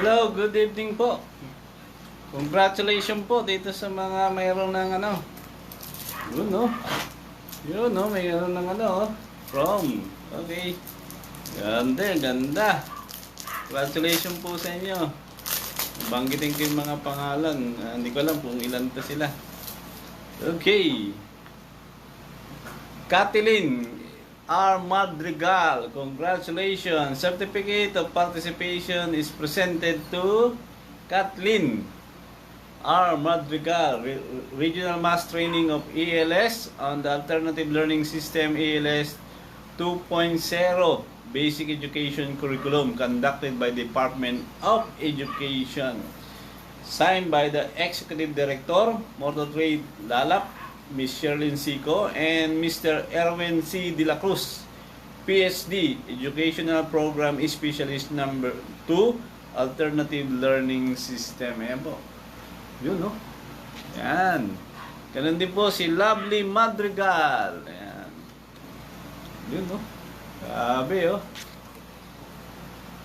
Hello, good evening po. Congratulations po dito sa mga mayroon ng ano. Yun no. Yun no, mayroon ng ano. oh. From. Okay. Ganda, ganda. Congratulations po sa inyo. Banggitin ko yung mga pangalan. Ah, hindi ko alam kung ilan to sila. Okay. Kathleen R. Madrigal, congratulations. Certificate of participation is presented to Kathleen R. Madrigal, Re- Regional Mass Training of ELS on the Alternative Learning System ELS 2.0 Basic Education Curriculum conducted by Department of Education. Signed by the Executive Director, Motor Trade Lalap, Ms. Sherlyn Sico, and Mr. Erwin C. De La Cruz, PhD, Educational Program Specialist Number 2, Alternative Learning System. Ayan po. Yun, no? Yan. Ganun din po si Lovely Madrigal. Ayan. Yun, no? Grabe, oh.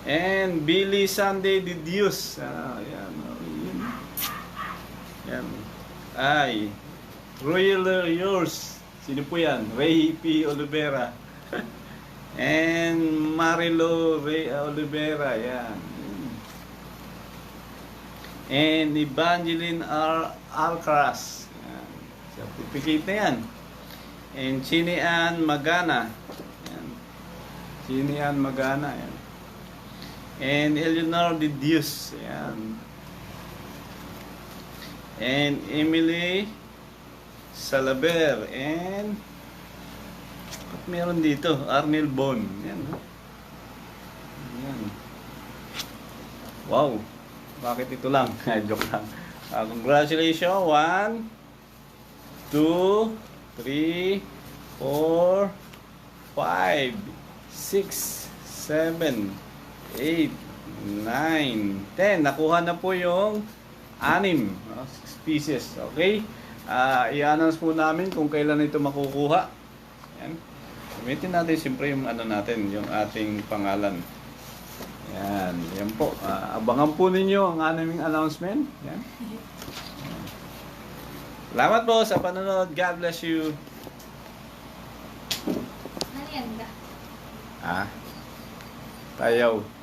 And Billy Sunday de Dios. Ah, yan. Oh, yun. Yan. Ay. Royal yours. Sino po yan? Ray P. Olivera. And Marilo Ray Olivera. Yan. And Evangeline R. Alcaraz. Yan. Certificate na yan. And Chinean Magana. Yan. Chinean Magana. Yan. And Eleanor de Dios. Yan. And Emily Salaber. And at meron dito, Arnel Bon. Yan. oh. Yan. Wow. Bakit ito lang? Joke lang. Ah, congratulations. One, two, three, four, five, six, seven, eight, nine, ten. Nakuha na po yung anim. no? Six pieces. Okay? Ah, i-announce po namin kung kailan ito makukuha. Yan. Gamitin natin siyempre yung ano natin, yung ating pangalan. Yan, yan po. Ah, abangan po ninyo ang aming announcement. Yan. Salamat po sa panonood. God bless you. Ba? Ah. Tayaw.